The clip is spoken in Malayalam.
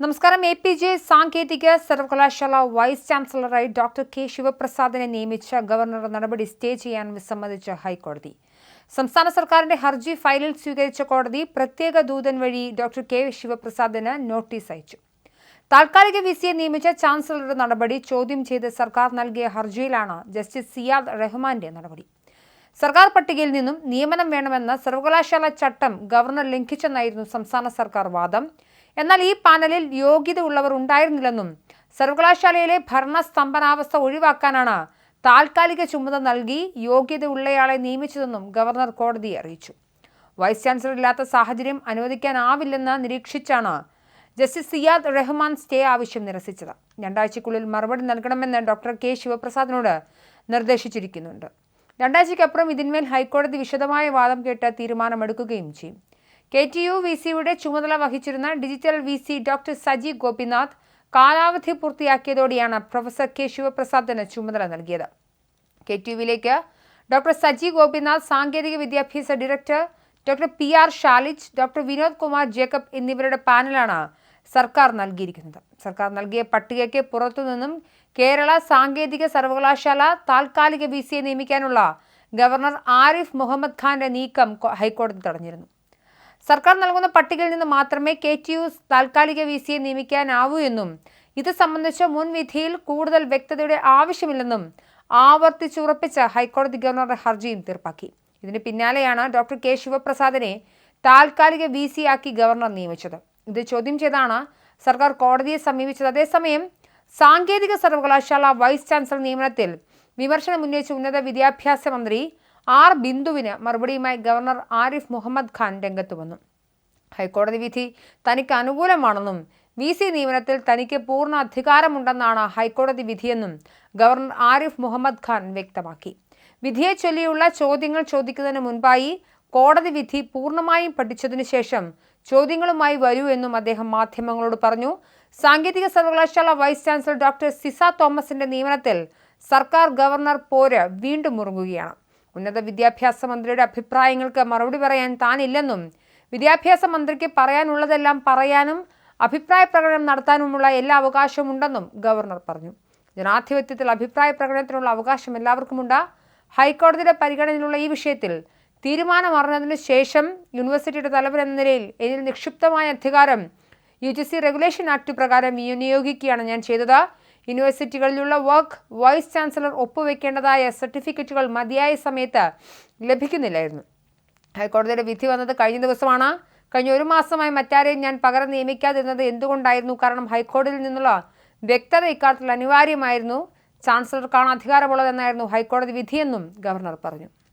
നമസ്കാരം എ പി ജെ സാങ്കേതിക സർവകലാശാല വൈസ് ചാൻസലറായി ഡോക്ടർ കെ ശിവപ്രസാദിനെ നിയമിച്ച ഗവർണറുടെ നടപടി സ്റ്റേ ചെയ്യാൻ വിസമ്മതിച്ച ഹൈക്കോടതി. സംസ്ഥാന സർക്കാരിന്റെ ഹർജി ഫയലിൽ സ്വീകരിച്ച കോടതി പ്രത്യേക ദൂതൻ വഴി ഡോക്ടർ കെ ശിവപ്രസാദിന് നോട്ടീസ് അയച്ചു. താൽക്കാലിക വിസിയെ നിയമിച്ച ചാൻസലറുടെ നടപടി ചോദ്യം ചെയ്ത് സർക്കാർ നൽകിയ ഹർജിയിലാണ് ജസ്റ്റിസ് സിയാദ് റഹ്മാന്റെ നടപടി. സർക്കാർ പട്ടികയിൽ നിന്നും നിയമനം വേണമെന്ന സർവകലാശാല ചട്ടം ഗവർണർ ലംഘിച്ചെന്നായിരുന്നു സംസ്ഥാന സർക്കാർ വാദം. എന്നാൽ ഈ പാനലിൽ യോഗ്യത ഉള്ളവർ ഉണ്ടായിരുന്നില്ലെന്നും സർവകലാശാലയിലെ ഭരണ സ്തംഭനാവസ്ഥ ഒഴിവാക്കാനാണ് താൽക്കാലിക ചുമതല നൽകി യോഗ്യത ഉള്ളയാളെ നിയമിച്ചതെന്നും ഗവർണർ കോടതിയെ അറിയിച്ചു. വൈസ് ചാൻസലർ ഇല്ലാത്ത സാഹചര്യം അനുവദിക്കാനാവില്ലെന്ന് നിരീക്ഷിച്ചാണ് ജസ്റ്റിസ് സിയാദ് റഹ്മാൻ സ്റ്റേ ആവശ്യം നിരസിച്ചത്. രണ്ടാഴ്ചയ്ക്കുള്ളിൽ മറുപടി നൽകണമെന്ന് ഡോക്ടർ കെ ശിവപ്രസാദിനോട് നിർദ്ദേശിച്ചിരിക്കുന്നുണ്ട്. രണ്ടാഴ്ചയ്ക്കപ്പുറം ഇതിന്മേൽ ഹൈക്കോടതി വിശദമായ വാദം കേട്ട് തീരുമാനമെടുക്കുകയും ചെയ്യും. കെ ടി യു വി സിയുടെ ചുമതല വഹിച്ചിരുന്ന digital V C doctor Saji Gopinath കാലാവധി പൂർത്തിയാക്കിയതോടെയാണ് പ്രൊഫസർ കെ ശിവപ്രസാദിന് ചുമതല നൽകിയത്. കെ ടി യുവിലേക്ക് ഡോക്ടർ സജി ഗോപിനാഥ് സാങ്കേതിക വിദ്യാഭ്യാസ director doctor P R Shalij doctor Vinod Kumar Jacob എന്നിവരുടെ പാനലാണ് സർക്കാർ നൽകിയിരിക്കുന്നത്. സർക്കാർ നൽകിയ പട്ടികയ്ക്ക് പുറത്തുനിന്നും കേരള സാങ്കേതിക സർവകലാശാല താൽക്കാലിക വി സിയെ നിയമിക്കാനുള്ള ഗവർണർ ആരിഫ് മുഹമ്മദ് ഖാന്റെ നീക്കം ഹൈക്കോടതി തടഞ്ഞിരുന്നു. സർക്കാർ നൽകുന്ന പട്ടികയിൽ നിന്ന് മാത്രമേ കെ ടി യു താൽക്കാലിക വി സിയെ നിയമിക്കാനാവൂ എന്നും ഇത് സംബന്ധിച്ച മുൻ വിധിയിൽ കൂടുതൽ വ്യക്തതയുടെ ആവശ്യമില്ലെന്നും ആവർത്തിച്ചുറപ്പിച്ച ഹൈക്കോടതി ഗവർണറുടെ ഹർജിയും തീർപ്പാക്കി. ഇതിന് പിന്നാലെയാണ് ഡോക്ടർ കെ ശിവപ്രസാദിനെ താൽക്കാലിക വി സി ആക്കി ഗവർണർ നിയമിച്ചത്. ഇത് ചോദ്യം ചെയ്താണ് സർക്കാർ കോടതിയെ സമീപിച്ചത്. അതേസമയം സാങ്കേതിക സർവകലാശാല വൈസ് ചാൻസലർ നിയമനത്തിൽ വിമർശനം ഉന്നയിച്ച ഉന്നത വിദ്യാഭ്യാസ മന്ത്രി ആർ ബിന്ദുവിന് മറുപടിയുമായി ഗവർണർ ആരിഫ് മുഹമ്മദ് ഖാൻ രംഗത്ത് വന്നു. ഹൈക്കോടതി വിധി തനിക്ക് അനുകൂലമാണെന്നും വി സി നിയമനത്തിൽ തനിക്ക് പൂർണ അധികാരമുണ്ടെന്നാണ് ഹൈക്കോടതി വിധിയെന്നും ഗവർണർ ആരിഫ് മുഹമ്മദ് ഖാൻ വ്യക്തമാക്കി. വിധിയെ ചൊല്ലിയുള്ള ചോദ്യങ്ങൾ ചോദിക്കുന്നതിന് മുൻപായി കോടതി വിധി പൂർണമായും പഠിച്ചതിനു ശേഷം ചോദ്യങ്ങളുമായി വരൂ എന്നും അദ്ദേഹം മാധ്യമങ്ങളോട് പറഞ്ഞു. സാങ്കേതിക സർവകലാശാല വൈസ് ചാൻസലർ ഡോക്ടർ സിസ തോമസിന്റെ നിയമനത്തിൽ സർക്കാർ ഗവർണർ പോര് വീണ്ടും മുറുകുകയാണ് ഉന്നത വിദ്യാഭ്യാസ മന്ത്രിയുടെ അഭിപ്രായങ്ങൾക്ക് മറുപടി പറയാൻ താനില്ലെന്നും വിദ്യാഭ്യാസ മന്ത്രിക്ക് പറയാനുള്ളതെല്ലാം പറയാനും അഭിപ്രായ പ്രകടനം നടത്താനുമുള്ള എല്ലാ അവകാശവും ഉണ്ടെന്നും ഗവർണർ പറഞ്ഞു. ജനാധിപത്യത്തിൽ അഭിപ്രായ പ്രകടനത്തിനുള്ള അവകാശം എല്ലാവർക്കുമുണ്ട്. ഹൈക്കോടതിയുടെ പരിഗണനയിലുള്ള ഈ വിഷയത്തിൽ തീരുമാനം അറിഞ്ഞതിനു ശേഷം യൂണിവേഴ്സിറ്റിയുടെ തലവൻ എന്ന നിലയിൽ എന്നിൽ നിക്ഷിപ്തമായ അധികാരം U G C regulation act പ്രകാരം വിനിയോഗിക്കുകയാണ് ഞാൻ ചെയ്തത്. യൂണിവേഴ്സിറ്റികളിലുള്ള വർക്ക് വൈസ് ചാൻസലർ ഒപ്പുവെക്കേണ്ടതായ സർട്ടിഫിക്കറ്റുകൾ മതിയായ സമയത്ത് ലഭിക്കുന്നില്ലായിരുന്നു. ഹൈക്കോടതിയുടെ വിധി വന്നത് കഴിഞ്ഞ ദിവസമാണ്. കഴിഞ്ഞ ഒരു മാസമായി മറ്റാരെയും ഞാൻ പകരം നിയമിക്കാതിരുന്നത് എന്തുകൊണ്ടായിരുന്നു? കാരണം ഹൈക്കോടതിയിൽ നിന്നുള്ള വ്യക്തത ഇക്കാര്യത്തിൽ അനിവാര്യമായിരുന്നു. ചാൻസലർക്കാണ് അധികാരമുള്ളതെന്നായിരുന്നു ഹൈക്കോടതി വിധിയെന്നും ഗവർണർ പറഞ്ഞു.